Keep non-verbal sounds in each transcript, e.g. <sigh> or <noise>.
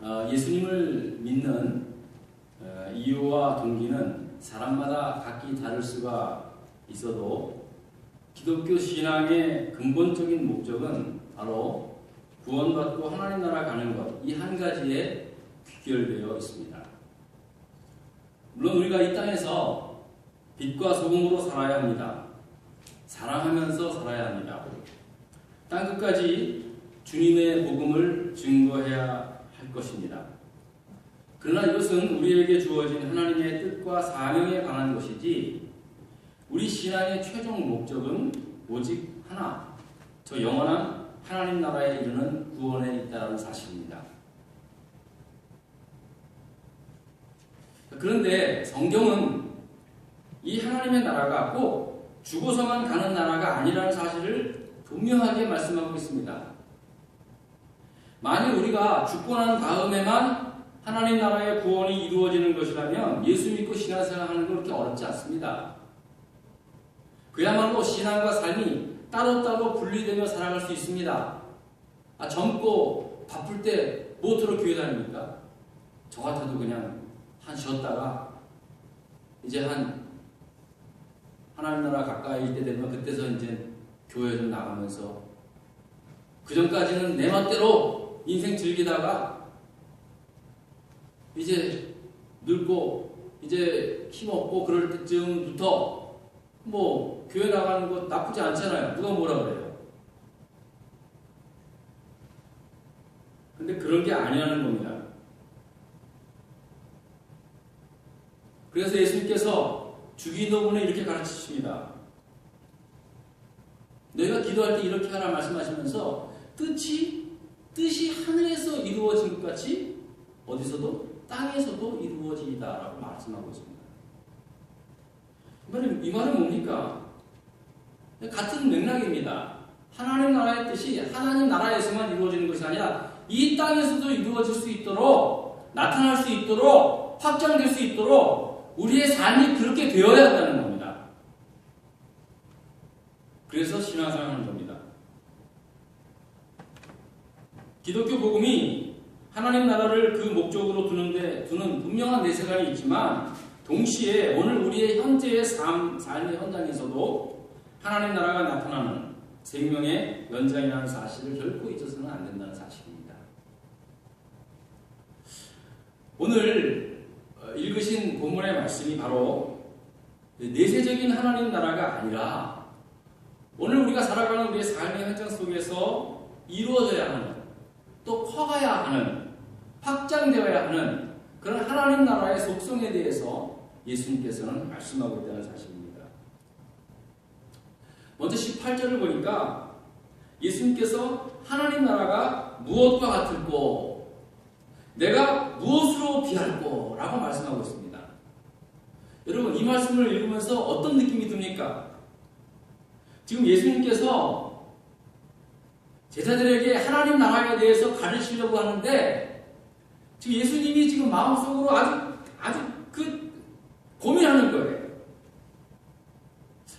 어, 예수님을 믿는 어, 이유와 동기는 사람마다 각기 다를 수가 있어도 기독교 신앙의 근본적인 목적은 바로 구원받고 하나님 나라 가는 것, 이 한 가지에 귀결되어 있습니다. 물론 우리가 이 땅에서 빛과 소금으로 살아야 합니다. 사랑하면서 살아야 합니다. 땅 끝까지 주님의 복음을 증거해야 할 것입니다. 그러나 이것은 우리에게 주어진 하나님의 뜻과 사명에 관한 것이지 우리 신앙의 최종 목적은 오직 하나, 저 영원한 하나님 나라에 이르는 구원에 있다는 사실입니다. 그런데 성경은 이 하나님의 나라가 꼭 죽어서만 가는 나라가 아니라는 사실을 분명하게 말씀하고 있습니다. 만일 우리가 죽고 난 다음에만 하나님 나라의 구원이 이루어지는 것이라면 예수 믿고 신앙생활 하는 건 그렇게 어렵지 않습니다. 그야말로 신앙과 삶이 따로따로 분리되며 살아갈 수 있습니다. 아, 젊고 바쁠 때 무엇으로 교회 다닙니까? 저 같아도 그냥 한 쉬었다가 이제 한 하나님 나라 가까이 때 되면 그때서 이제 교회 좀 나가면서 그 전까지는 내 멋대로 인생 즐기다가 이제 늙고 이제 힘 없고 그럴 때쯤부터 뭐 교회 나가는 거 나쁘지 않잖아요. 누가 뭐라 그래요? 근데 그런 게 아니라는 겁니다. 그래서 예수님께서 주기도문에 이렇게 가르치십니다. 너희가 기도할 때 이렇게 하라 말씀하시면서 뜻이 뜻이 하늘에서 이루어진 것 같이 어디서도 땅에서도 이루어지다라고 말씀하고 있습니다. 이 말은, 이 말은 뭡니까? 같은 맥락입니다. 하나님 나라의 뜻이 하나님 나라에서만 이루어지는 것이 아니라 이 땅에서도 이루어질 수 있도록 나타날 수 있도록 확장될 수 있도록 우리의 삶이 그렇게 되어야 한다는 겁니다. 그래서 신앙생활하는 겁니다. 기독교 복음이 하나님 나라를 그 목적으로 두는데 두는 분명한 내세관이 있지만 동시에 오늘 우리의 현재의 삶, 삶의 현장에서도 하나님 나라가 나타나는 생명의 연장이라는 사실을 결코 잊어서는 안 된다는 사실입니다. 오늘 어, 읽으신 본문의 말씀이 바로 내세적인 하나님 나라가 아니라 오늘 우리가 살아가는 우리의 삶의 현장 속에서 이루어져야 하는 또 커가야 하는 확장되어야 하는 그런 하나님 나라의 속성에 대해서 예수님께서는 말씀하고 있다는 사실입니다. 먼저 18절을 보니까 예수님께서 하나님 나라가 무엇과 같을꼬 내가 무엇으로 비할꼬 라고 말씀하고 있습니다. 여러분 이 말씀을 읽으면서 어떤 느낌이 듭니까? 지금 예수님께서 제자들에게 하나님 나라에 대해서 가르치려고 하는데 지금 예수님이 지금 마음속으로 아주 아주 그 고민하는 거예요.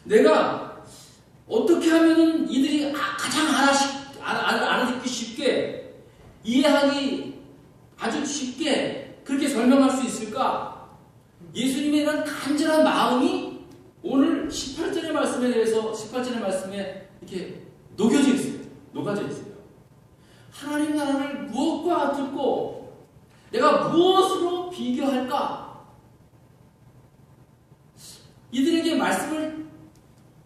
내가 어떻게 하면은 이들이 가장 알아듣기, 알아듣기 쉽게 이해하기 아주 쉽게 그렇게 설명할 수 있을까? 예수님에 대한 간절한 마음이 오늘 18절의 말씀에 대해서 18절의 말씀에 이렇게 녹여져 있어요. 녹아져 있어요. 하나님 나라를 무엇과 같을고 내가 무엇으로 비교할까? 이들에게 말씀을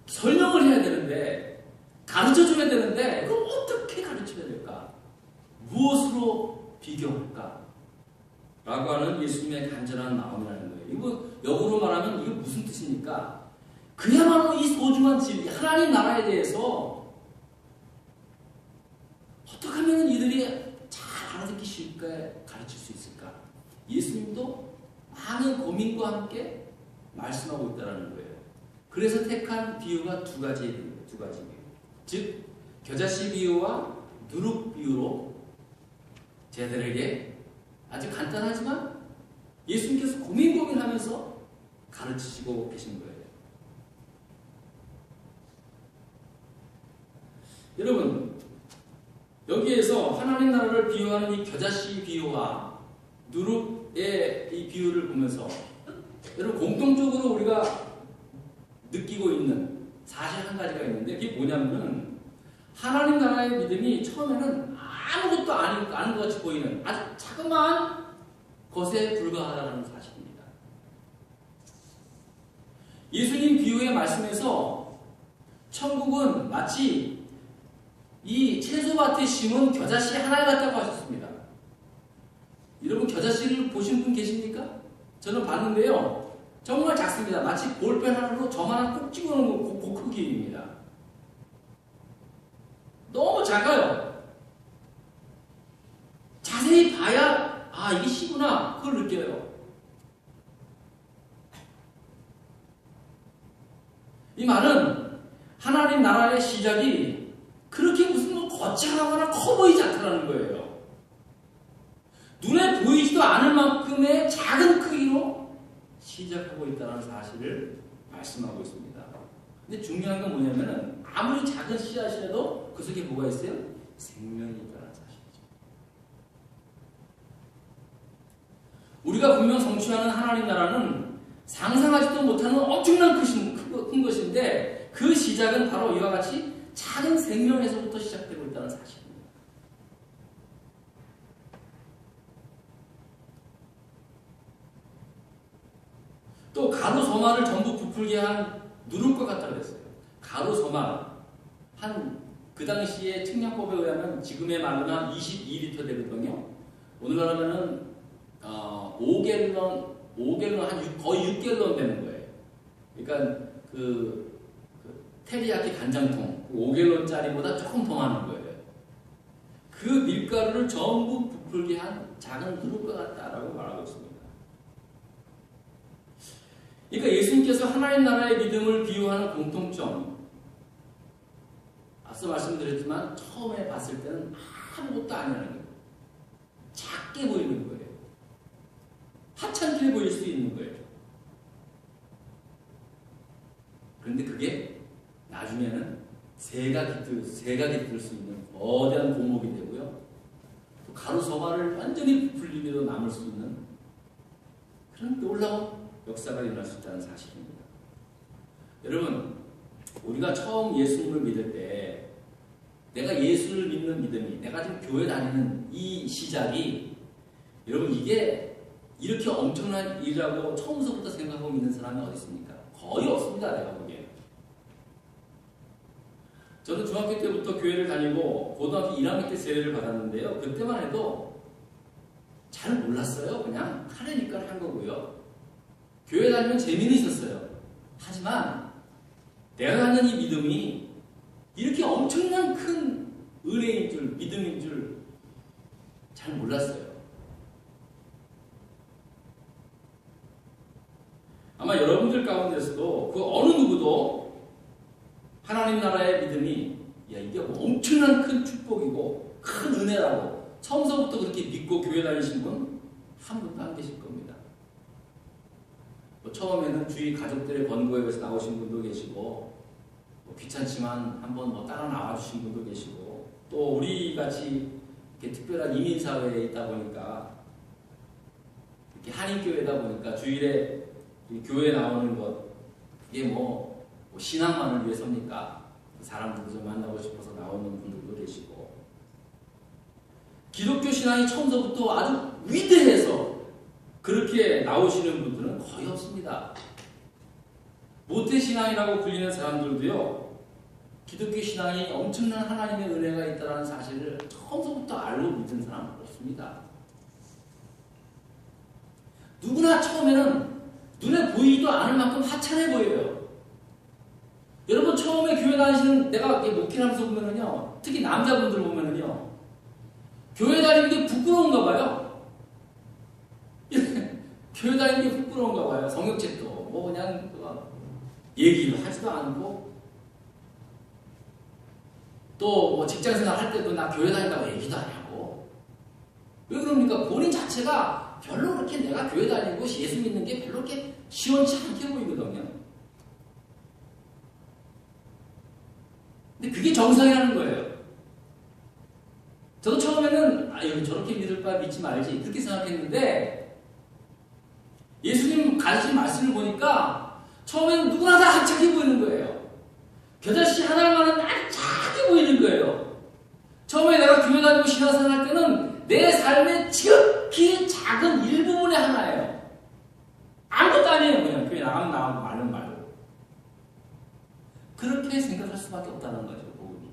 설명을 해야 되는데 가르쳐 줘야 되는데 그럼 어떻게 가르쳐야 될까? 무엇으로 비교할까? 라고 하는 예수님의 간절한 마음이라는 거예요. 이거 역으로 말하면 이게 무슨 뜻입니까? 그야말로 이 소중한 진리, 하나님 나라에 대해서 어떻게 하면 이들이 잘 알아듣기 쉽게 가르칠 수 있을까? 예수님도 많은 고민과 함께 말씀하고 있다는 거예요. 그래서 택한 비유가 두 가지예요. 두 가지 비유. 즉 겨자씨 비유와 누룩 비유로 제들에게 아주 간단하지만 예수님께서 고민 고민하면서 가르치시고 계신 거예요. 여러분 여기에서 하나님 나라를 비유하는 이 겨자씨 비유와 누룩의 이 비유를 보면서 여러분 공통적으로 우리가 느끼고 있는 사실 한 가지가 있는데 그게 뭐냐면은 하나님 나라의 믿음이 처음에는 아무것도 아닌, 아닌 것 같이 보이는 아주 자그마한 것에 불과하다는 사실입니다. 예수님 비유의 말씀에서 천국은 마치 이 채소밭에 심은 겨자씨 하나 같다고 하셨습니다. 여러분 겨자씨를 보신 분 계십니까? 저는 봤는데요. 정말 작습니다. 마치 볼펜 하나로 저만한 꼭 찍어놓은 그, 그 크기입니다. 너무 작아요. 자세히 봐야 아 이게 씨구나 그걸 느껴요. 이 말은 하나님 나라의 시작이 그렇게 무슨 뭐 거창하거나 커 보이지 않다는 거예요. 눈에 보이지도 않을 만큼의 작은 크기로 시작하고 있다는 사실을 말씀하고 있습니다. 근데 중요한 건 뭐냐면은 아무리 작은 씨앗이라도 그 속에 뭐가 있어요? 생명이 있다는 사실이죠. 우리가 분명 성취하는 하나님 나라는 상상하지도 못하는 엄청난 큰 것인데 그 시작은 바로 이와 같이 작은 생명에서부터 시작되고 있다는 사실입니다. 또 가루 서말을 전부 부풀게 한 누를 것 같다 그랬어요. 가루 서말 한그 당시에 측량법에 의하면 지금의 말로는 한 22리터 되거든요. 오늘날 하면은 어, 5갤런 5갤런 한 6, 거의 6갤런 되는 거예요. 그러니까 그, 그 테리야키 간장통 5갤런짜리보다 조금 더 많은 거예요. 그 밀가루를 전부 부풀게 한 작은 것 같다라고 말하고 있습니다. 그러니까 예수님께서 하나님 나라의 믿음을 비유하는 공통점 앞서 말씀드렸지만 처음에 봤을 때는 아무것도 아니라는 거예요. 작게 보이는 거예요. 하찮게 보일 수 있는 거예요. 그런데 그게 나중에는 새가 깃들, 새가 깃들 수 있는 거대한 공목이 되고요. 또 가루 소마를 완전히 부풀리면서 남을 수 있는 그런 놀라운 역사가 일어날 수 있다는 사실입니다. 여러분, 우리가 처음 예수님을 믿을 때 내가 예수를 믿는 믿음이 내가 지금 교회 다니는 이 시작이 여러분 이게 이렇게 엄청난 일이라고 처음서부터 생각하고 믿는 사람이 어디 있습니까? 거의 없습니다. 내가 보기에. 저는 중학교 때부터 교회를 다니고 고등학교 1학년 때 세례를 받았는데요. 그때만 해도 잘 몰랐어요. 그냥 하려니까 한 거고요. 교회 다니면 재미는 있었어요. 하지만 내가 갖는 이 믿음이 이렇게 엄청난 큰 은혜인 줄, 믿음인 줄 잘 몰랐어요. 아마 여러분들 가운데서도 그 어느 누구도 하나님 나라의 믿음이 야 이게 뭐 엄청난 큰 축복이고 큰 은혜라고 처음서부터 그렇게 믿고 교회 다니신 분 한 분도 안 계실 겁니다. 뭐 처음에는 주위 가족들의 권고에 의해서 나오신 분도 계시고 뭐 귀찮지만 한번 뭐 따라 나와주신 분도 계시고 또 우리 같이 특별한 이민 사회에 있다 보니까 이렇게 한인 교회다 보니까 주일에 교회 나오는 것 그게 뭐, 뭐 신앙만을 위해서입니까? 사람들도 좀 만나고 싶어서 나오는 분들도 계시고 기독교 신앙이 처음서부터 아주 위대해서 그렇게 나오시는 분들은 거의 없습니다. 모태 신앙이라고 불리는 사람들도요, 기독교 신앙이 엄청난 하나님의 은혜가 있다는 사실을 처음부터 알고 믿은 사람은 없습니다. 누구나 처음에는 눈에 보이지도 않을 만큼 하찮아 보여요. 교회 다니시는 내가 목회하면서 보면은요, 특히 남자분들 보면은요, 교회 다니는 게 부끄러운가 봐요. <laughs> 교회 다니는 게 부끄러운가 봐요. 성역책도 뭐 그냥 얘기를 하지도 않고 또 뭐 직장생활 할 때도 나 교회 다닌다고 얘기도 안 하고 왜 그럽니까? 본인 자체가 별로 그렇게 내가 교회 다니고 예수 믿는 게 별로 그렇게 시원치 않게 보이거든요. 근데 그게 정상이라는 거예요. 바 믿지 말지 그렇게 생각했는데 예수님 가르친 말씀을 보니까 처음에는 누구나 다 합작해 보이는 거예요. 겨자씨 하나만은 작게 보이는 거예요. 처음에 내가 교회 다니고 신앙생활 할 때는 내 삶의 지극히 작은 일부분의 하나예요. 아무것도 아니에요. 그냥 교회 나가면 나가고 말은 말고. 그렇게 생각할 수밖에 없다는 거죠. 복음이.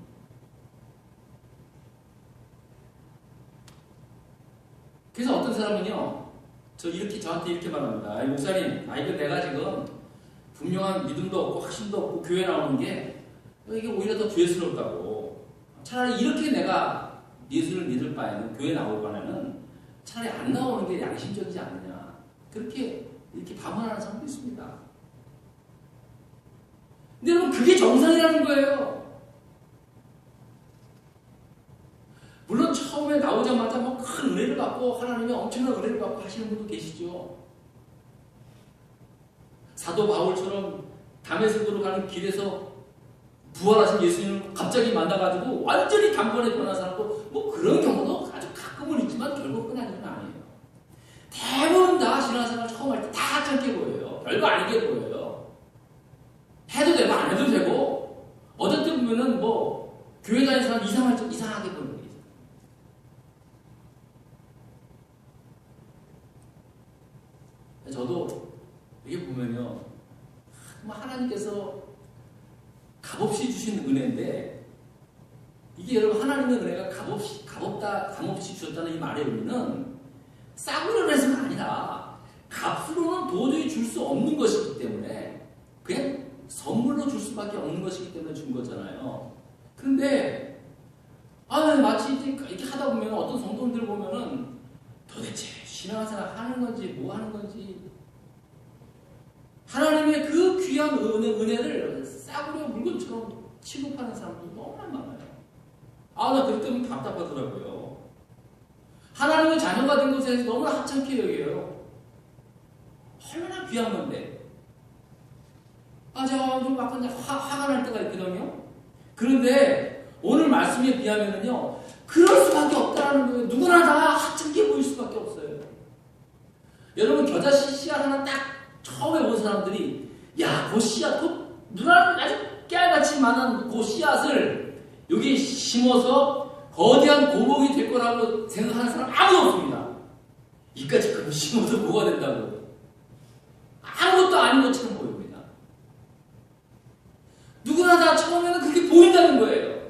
그래서 어떤 사람은요. 저 이렇게 저한테 이렇게 말합니다. 아이, 목사님, 아 이거 내가 지금 분명한 믿음도 없고 확신도 없고 교회 나오는 게 이게 오히려 더 죄스럽다고. 차라리 이렇게 내가 예수를 믿을 바에는 교회 나올 바에는 차라리 안 나오는 게 양심적이지 않느냐. 그렇게 이렇게 반문하는 사람도 있습니다. 근데 여러분 그게 정상이라는 거예요. 물론 처음에 나오자마자 뭐 큰 은혜를 받고 하나님이 엄청난 은혜를 받고 하시는 분도 계시죠. 사도 바울처럼 담에색으로 가는 길에서 부활하신 예수님을 갑자기 만나가지고 완전히 단번에 변한 사람도 뭐 그런 경우도 아주 가끔은 있지만 결국 그런 일은 아니에요. 대부분 다 신앙생활 처음 할 때다 하찮게 보여요. 별거 아니게 보여요. 해도 되고 안 해도 되고. 때 보면은 뭐 교회 다니는 사람 이상할 이상하게 보는 게 있어요. 저도 이게 보면요, 뭐 하나님께서 값없이 주신 은혜인데 이게 여러분 하나님의 은혜가 값없이 값없다 값없이 주셨다는 이 말의 의미는 싸구려를 해서가 아니라 값으로는 도저히 줄 수 없는 것이기 때문에 선물로 줄 수밖에 없는 것이기 때문에 준 거잖아요. 그런데 아 마치 이렇게 하다 보면 어떤 성도들 보면은 도대체 신앙생활 하는 건지 뭐 하는 건지 하나님의 그 귀한 은혜, 은혜를 싸구려 물건처럼 취급하는 사람도 너무나 많아요. 아, 나 그럴 때면 답답하더라고요. 하나님의 자녀가 된 것에 너무나 하찮게 여겨요. 얼마나 귀한 건데. 아, 제가 좀 약간 화, 화가 날 때가 있거든요. 그런데 오늘 말씀에 비하면은요, 그럴 수밖에 없다는 거예요. 누구나 다 하찮게 보일 수밖에 없어요. 여러분, 겨자씨 씨앗 하나 딱 처음에 본 사람들이 야, 그 씨앗, 그 누나는 아주 깨알같이 많은 그 씨앗을 여기 심어서 거대한 고목이 될 거라고 생각하는 사람 아무도 없습니다. 이까지 그거 심어서 뭐가 된다고. 아무것도 아닌 것처럼 보입니 다 처음에는 그렇게 보인다는 거예요.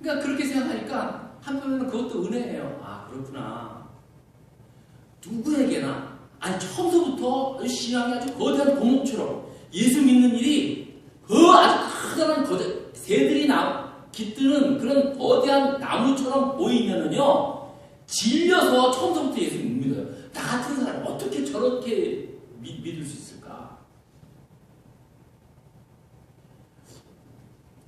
그러니까 그렇게 생각하니까 한편으로는 그것도 은혜예요. 아 그렇구나. 누구에게나 아니 처음서부터 신앙이 아주 거대한 고목처럼 예수 믿는 일이 그 아주 커다란 거대 새들이 나 깃드는 그런 거대한 나무처럼 보이면은요 질려서 처음서부터 예수 못 믿어요. 나 같은 사람 어떻게 저렇게 믿, 믿을 수 있을까?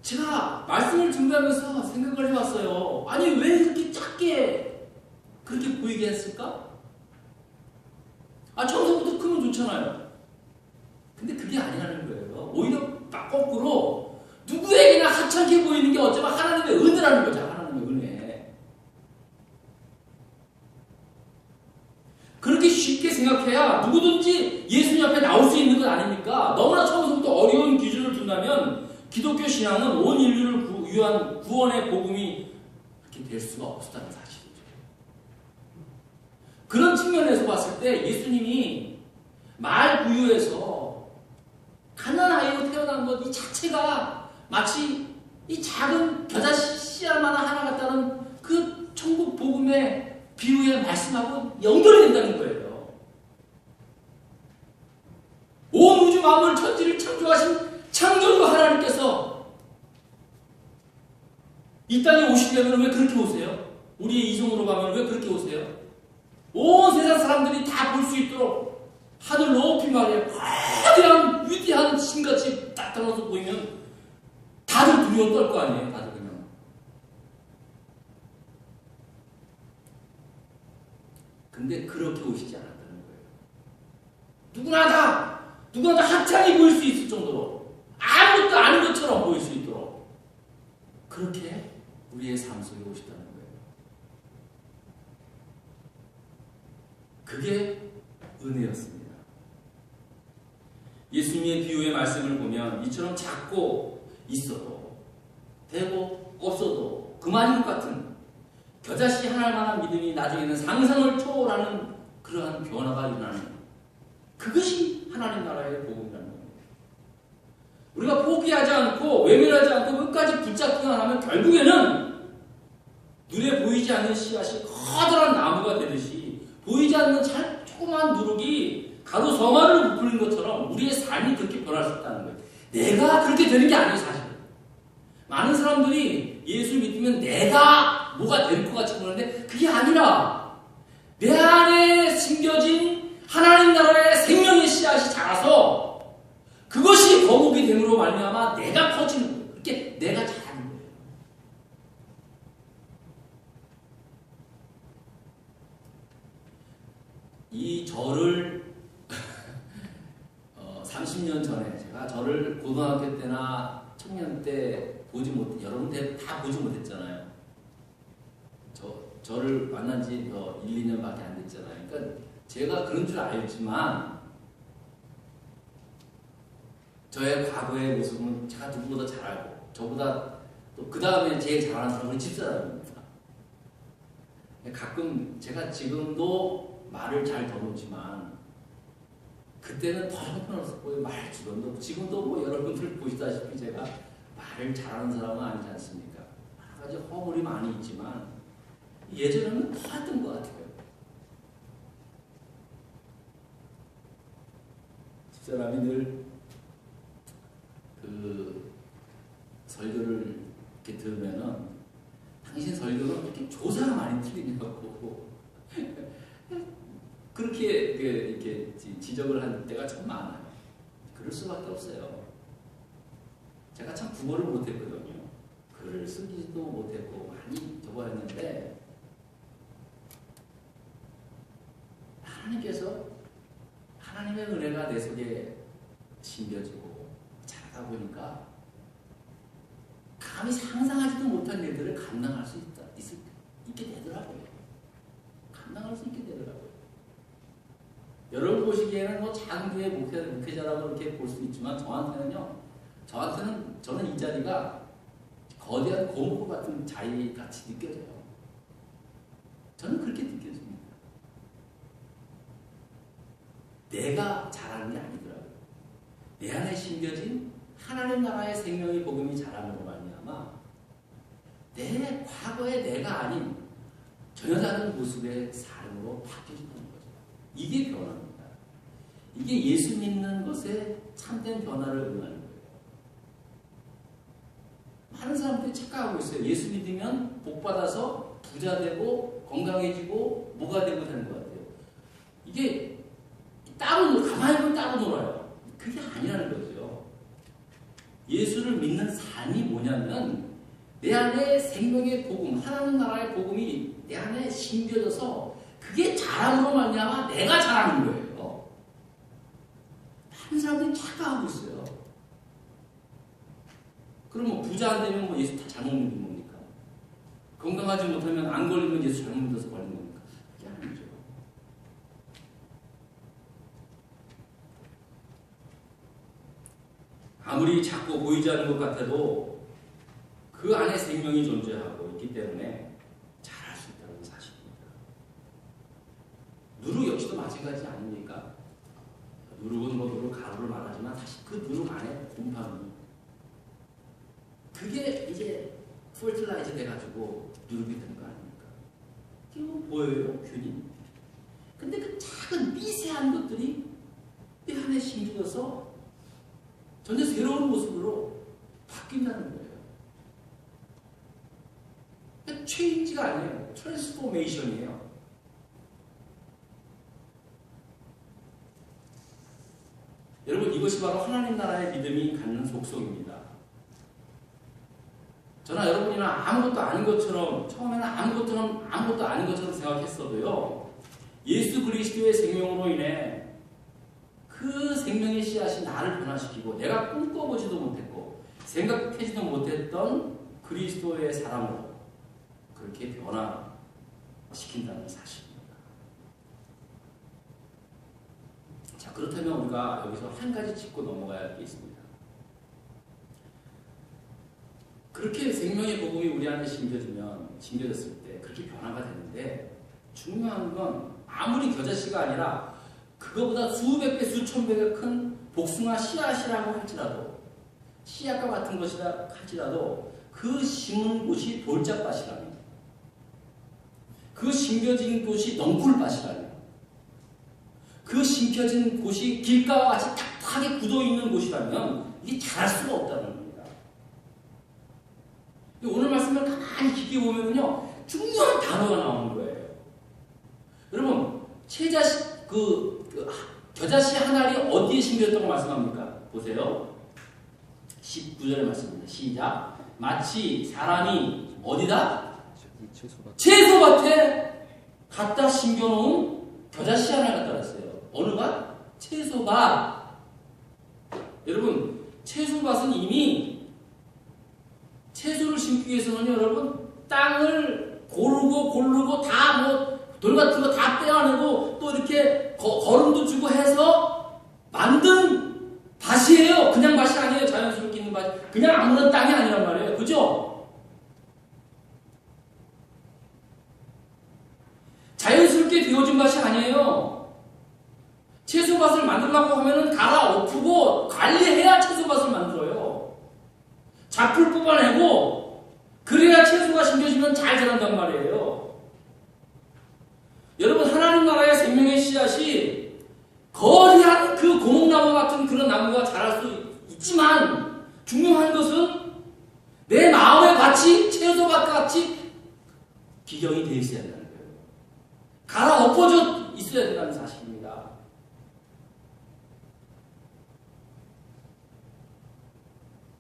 제가 말씀을 준비하면서 생각을 해봤어요. 아니 왜 이렇게 작게 그렇게 보이게 했을까? 아 처음부터 크면 좋잖아요. 근데 그게 아니라는 거예요. 오히려 막 거꾸로 누구에게나 하찮게 보이는 게 어쩌면 하나님의 은혜라는 거죠. 하나님의 은혜. 그렇게 쉽게 생각해야 누구든지 예수님 앞에 나올 수 있는 것 아닙니까? 너무나 처음부터 어려운 기준을 둔다면 기독교 신앙은 온 인류를 구, 위한 구원의 복음이 그렇게 될 수가 없었다는 사실이죠. 그런 측면에서 봤을 때 예수님이 말 부유에서 가난아이로 태어난 것 이 자체가 마치 이 작은 겨자 씨앗만 하나 같다는 그 천국 복음의 비유의 말씀하고 연결이 된다는 거예요. 온 우주 만물 천지를 창조하신 창조주 하나님께서 이 땅에 오시려면 왜 그렇게 오세요? 우리의 이성으로 가면 왜 그렇게 오세요? 온 세상 사람들이 다 볼 수 있도록 하늘 높이 말이에요. 거대한 위대한 신같이 딱 떨어져 보이면 다들 두려워 떨 거 아니에요. 다들 그냥. 근데 그렇게 오시지 않았다는 거예요. 누구나 다 누구나 다 하찮게 보일 수 있을 정도로 아무것도 아닌 것처럼 보일 수 있도록 그렇게 우리의 삶 속에 오시다는 거예요. 그게 은혜였습니다. 예수님의 비유의 말씀을 보면 이처럼 작고 있어도 되고 없어도 그만인 것 같은 겨자씨 하나만한 믿음이 나중에는 상상을 초월하는 그러한 변화가 일어나는 그것이 하나님 나라의 복음이라는 겁니다. 우리가 포기하지 않고 외면하지 않고 끝까지 붙잡기만 하면 결국에는 눈에 보이지 않는 씨앗이 커다란 나무가 되듯이 보이지 않는 잘 조그만 누룩이 가로 성화를 부풀린 것처럼 우리의 삶이 그렇게 변할 수 있다는 거예요. 내가 그렇게 되는 게 아니에요, 사실. 많은 사람들이 예수 믿으면 내가 뭐가 될 것 같이 보는데 그게 아니라 내 안에 심겨진 하나님 나라의 생명의 씨앗이 자라서 그것이 거룩이 됨으로 말미암아 내가 커지는. 그렇게 내가 자라는 거예요. 이 절을 <laughs> 어, 30년 전에 제가 저를 고등학교 때나 청년 때 보지 못, 여러분 다 보지 못했잖아요. 저, 저를 만난 지뭐 1, 2년밖에 안 됐잖아요. 그러니까 제가 그런 줄 알지만 저의 과거의 모습은 제가 누구보다 잘 알고 저보다 또 그 다음에 제일 잘하는 사람은 집사람입니다. 가끔 제가 지금도 말을 잘 더듬지만 그때는 더 형편없었고요. 말 주변도 지금도 뭐 여러분들 보시다시피 제가 말을 잘하는 사람은 아니지 않습니까? 여러 가지 허물이 많이 있지만 예전에는 더 했던 것 같아요. 집사람이 늘 그 설교를 이렇게 들으면은 당신 설교는 이렇게 조사가 많이 틀리냐고 그렇게 이렇게 지적을 할 때가 참 많아요. 그럴 수밖에 없어요. 제가 참 국어를 못했거든요. 글을 쓰기도 못했고 많이 적어했는데 하나님께서 하나님의 은혜가 내 속에 심겨지고 자라다 보니까 감히 상상하지도 못한 일들을 감당할 수 있다, 있, 있게 되더라고요. 감당할 수 있게 되더라고요. 여러분 보시기에는 뭐 교회 목회, 목회자라고 이렇게 볼 수 있지만 저한테는요, 저한테는 저는 이 자리가 거대한 고무 같은 자리 같이 느껴져요. 저는 그렇게 느껴집니다. 내가 잘하는 게 아니더라고요. 내 안에 심겨진 하나님 나라의 생명의 복음이 자람으로 말미암아 내 과거의 내가 아닌 전혀 다른 모습의 삶으로 바뀌어지는 거죠. 이게 변화입니다. 이게 예수 믿는 것에 참된 변화를 의미하는 거예요. 많은 사람들이 착각하고 있어요. 예수 믿으면 복 받아서 부자 되고 건강해지고 뭐가 되고 되는 것 같아요. 이게 따로 가만히 보면 따로 놀아요. 그게 아니라는 거죠. 예수를 믿는 삶이 뭐냐면 내 안에 생명의 복음, 하나님 나라의 복음이 내 안에 심겨져서 그게 자랑으로 말미암아 내가 잘하는 거예요. 많은 사람들이 착각하고 있어요. 그럼 뭐 부자 안 되면 뭐 예수 다 잘못 믿는 겁니까? 건강하지 못하면 안 걸리면 예수 잘못 믿어서 걸린 겁니까? 그게 아니죠. 아무리 작고 보이지 않는 것 같아도 그 안에 생명이 존재하고 있기 때문에 잘할 수 있다는 사실입니다. 누룩 역시도 마찬가지 아닙니까? 누룩은 가루를 말하지만 사실 그 누룩 안에 곰팡이 그게 이제 풀틸라이즈 돼가지고 누룩이 되는 거 아닙니까? 이게 뭐 보여요? 균이. 근데 그 작은 미세한 것들이 내 안에 심겨져서 전혀 새로운 모습으로 바뀐다는 거예요. 그러니까 체인지가 아니에요. 트랜스포메이션이에요. 여러분 이것이 바로 하나님 나라의 믿음이 갖는 속성입니다. 저나 여러분이나 아무것도 아닌 것처럼 처음에는 아무것도 아무것도 아닌 것처럼 생각했어도요. 예수 그리스도의 생명으로 인해 그 생명의 씨앗이 나를 변화시키고 내가 꿈꿔보지도 못했고 생각하지도 못했던 그리스도의 사람으로 그렇게 변화시킨다는 사실입니다. 자, 그렇다면 우리가 여기서 한 가지 짚고 넘어가야 할 게 있습니다. 그렇게 생명의 복음이 우리 안에 심겨지면, 심겨졌을 때 그렇게 변화가 되는데 중요한 건 아무리 겨자씨가 아니라 그거보다 수백 배, 수천 배가 큰 복숭아 씨앗이라고 할지라도 씨앗과 같은 것이라 할지라도 그 심은 곳이 돌짝밭이라면 그 심겨진 곳이 넝쿨밭이라면 그 심겨진 곳이 길가와 같이 딱딱하게 굳어 있는 곳이라면 이게 자랄 수가 없다는 겁니다. 오늘 말씀을 가만히 깊게 보면요 중요한 단어가 나오는 거예요. 여러분 채자씨 그, 그 겨자씨 한 알이 어디에 심겨졌다고 말씀합니까? 보세요. 19절의 말씀입니다. 시작. 마치 사람이 어디다? 채소밭에 갖다 심겨놓은 겨자씨 하나 밭? 채소밭. 여러분, 채소밭은 이미 채소를 심기 위해서는 여러분 땅을 고르고 고르고 다 뭐 돌 같은 거 다 빼어내고 또 이렇게 거, 걸음도 주고 해서 만든 밭이에요. 그냥 밭이 아니에요. 자연스럽게 있는 밭. 그냥 아무런 땅이 아니란 말이에요. 그죠? 자연스럽게 되어진 밭이 아니에요. 채소밭을 만들려고 하면은 갈아 엎고 관리해야 채소밭을 만들어요. 잡풀 뽑아내고 그래야 채소가 심겨지면 잘 자란단 말이에요. 여러분 하나님 나라의 생명의 씨앗이 거대한 그 고목나무 같은 그런 나무가 자랄 수 있지만 중요한 것은 내 마음의 밭이 채소밭 같이 기경이 되어 있어야 된다는 거예요. 갈아 엎어져 있어야 된다는 사실입니다.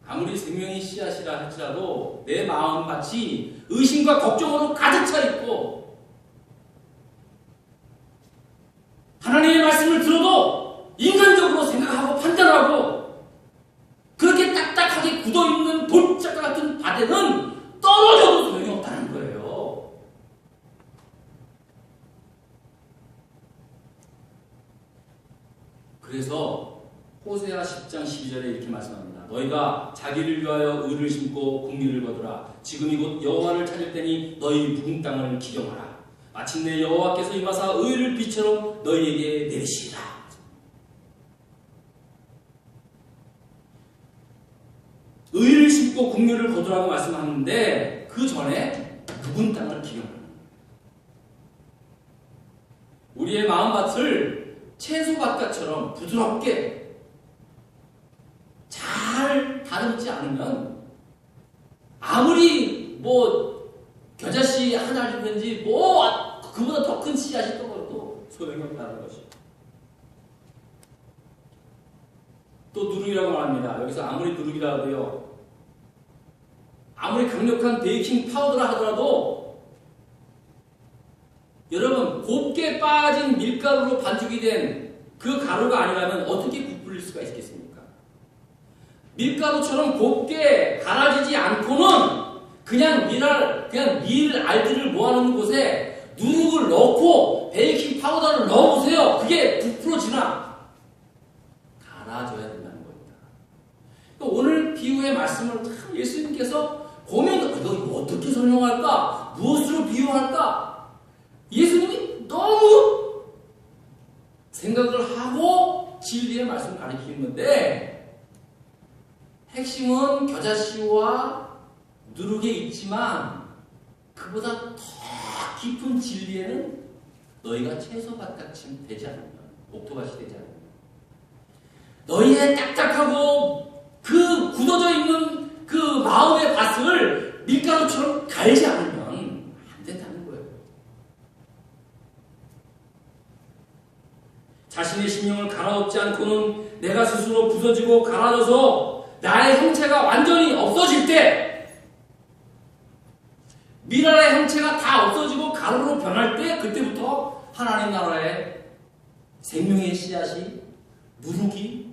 아무리 생명의 씨앗이라 할지라도 내 마음 밭이 의심과 걱정으로 가득 차 있고 하나님의 말씀을 들어도 인간적으로 생각하고 판단하고 그렇게 딱딱하게 굳어있는 돌짝과 같은 밭에는 떨어져도 소용이 없다는 거예요. 그래서 호세아 10장 12절에 이렇게 말씀합니다. 너희가 자기를 위하여 의를 심고 국리를 거두라. 지금이 곧 여호와를 찾을 때니 너희 묵은 땅을 기경하라. 마침내 여호와께서 임하사 의를 빛처럼 너희에게 내리시리라. 의를 심고 국류를 거두라고 말씀하는데 그 전에 묵은 땅을 기경하라. 우리의 마음밭을 채소밭과처럼 부드럽게 잘 다듬지 않으면 아무리 뭐 겨자씨 하나든지 뭐 그보다 더 큰 씨앗이 떠버려도 소용이 없다는 것이. 또 누룩이라고 말합니다. 여기서 아무리 누룩이라 하도요. 아무리 강력한 베이킹 파우더라 하더라도 여러분 곱게 빠진 밀가루로 반죽이 된 그 가루가 아니라면 어떻게 부풀릴 수가 있겠습니까? 밀가루처럼 곱게 갈아지지 않고는 그냥 밀알, 그냥 밀 알들을 모아놓은 곳에 누룩을 넣고 베이킹 파우더를 넣어보세요. 그게 부풀어지나? 갈아져야 된다는 겁니다. 오늘 비유의 말씀을 참 예수님께서 고민, 이거 어떻게 설명할까? 무엇으로 비유할까? 예수님이 너무 생각을 하고 진리의 말씀을 가르치는 건데, 핵심은 겨자씨와 누룩에 있지만 그보다 더 깊은 진리에는 너희가 같이 되지 않으면 옥토밭이 되지 않으면 너희의 딱딱하고 그 굳어져 있는 그 마음의 밭을 밀가루처럼 갈지 않으면 안 된다는 거예요. 자신의 심령을 갈아엎지 않고는 내가 스스로 부서지고 갈아져서 나의 형체가 완전히 없어질 때 미랄의 형체가 다 없어지고 가루로 변할 때 그때부터 하나님 나라의 생명의 씨앗이 누르기